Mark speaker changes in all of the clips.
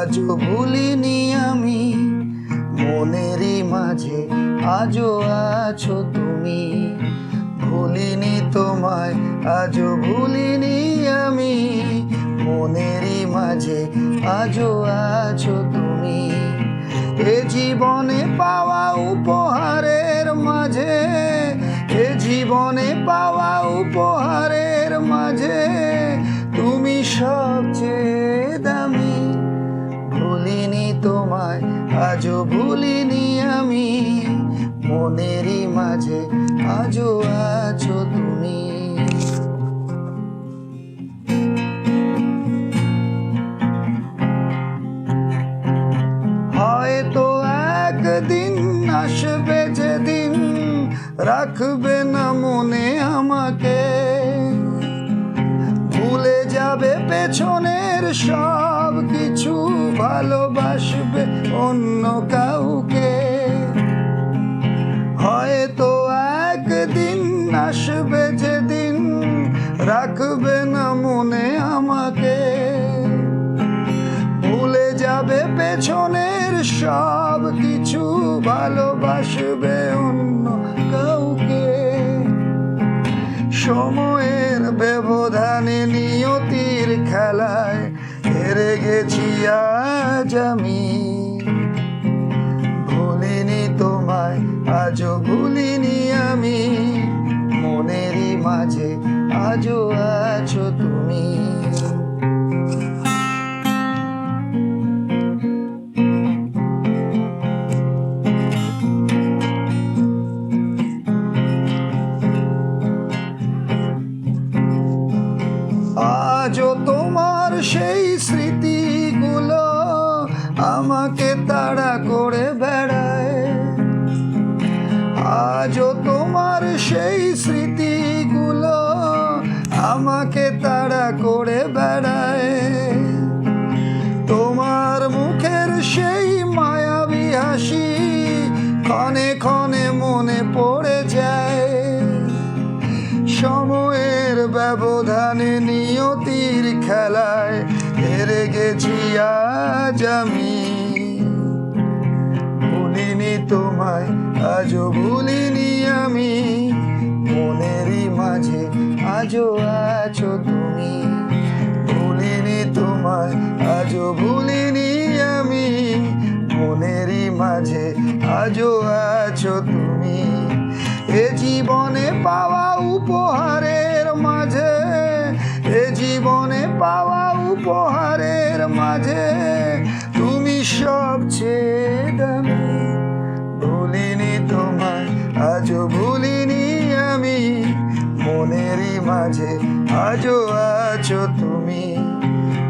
Speaker 1: আজও ভুলিনি আমি। মনেরই মাঝে আজও আছো তুমি। ভুলিনি তোমায়, আজও ভুলিনি আমি। মনেরই মাঝে আজও আছো তুমি। এ জীবনে পাওয়া উপহারের মাঝে, এ জীবনে পাওয়া আজও ভুলিনি আমি, মনেরই মাঝে আজও আছো তুমি। হয়তো একদিন আসবে যেদিন, রাখবে না মনে আমাকে। ভুলে যাবে পেছনের সব কিছু ভালোবাসবে অন্য কাউকে। হয়তো একদিন আসবে যেদিন, রাখবে না মনে আমাকে। ভুলে যাবে পেছনের সব কিছু, ভালোবাসবে অন্য কাউকে। সময়ের ব্যবধানে নিয়তির খেলায় হেরে গেছি আজ আমি। ভুলিনি তোমায় আজও ভুলিনি আমি। মনেরই মাঝে আজও আজও তোমার সেই স্মৃতিগুলো আমাকে তাড়া করে বেড়ায়। আজও তোমার সেই স্মৃতিগুলো আমাকে তাড়া করে বেড়ায়। তোমার মুখের সেই মায়াবী হাসি ক্ষণে ক্ষণে মনে পড়ে যায়। সময়ের ব্যবধানে নিয়তির খেলায় হেরে গেছি আজ আমি। ভুলিনি তোমায়, আজও ভুলিনি আমি। মনেরই মাঝে আজও আছো তুমি। ভুলিনি তোমায়, আজও ভুলিনি আমি। মনেরই মাঝে আজও আছো তুমি। এ জীবনে পাওয়া উপহারের পাওয়া উপহারের মাঝে তুমি সবচেয়ে দামি। ভুলিনি তোমায়, আজও ভুলিনি আমি। মনেরই মাঝে আজও আছো তুমি।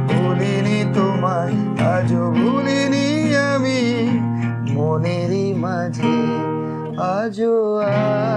Speaker 1: ভুলিনি তোমায়, আজও ভুলিনি আমি। মনেরই মাঝে আজও আছো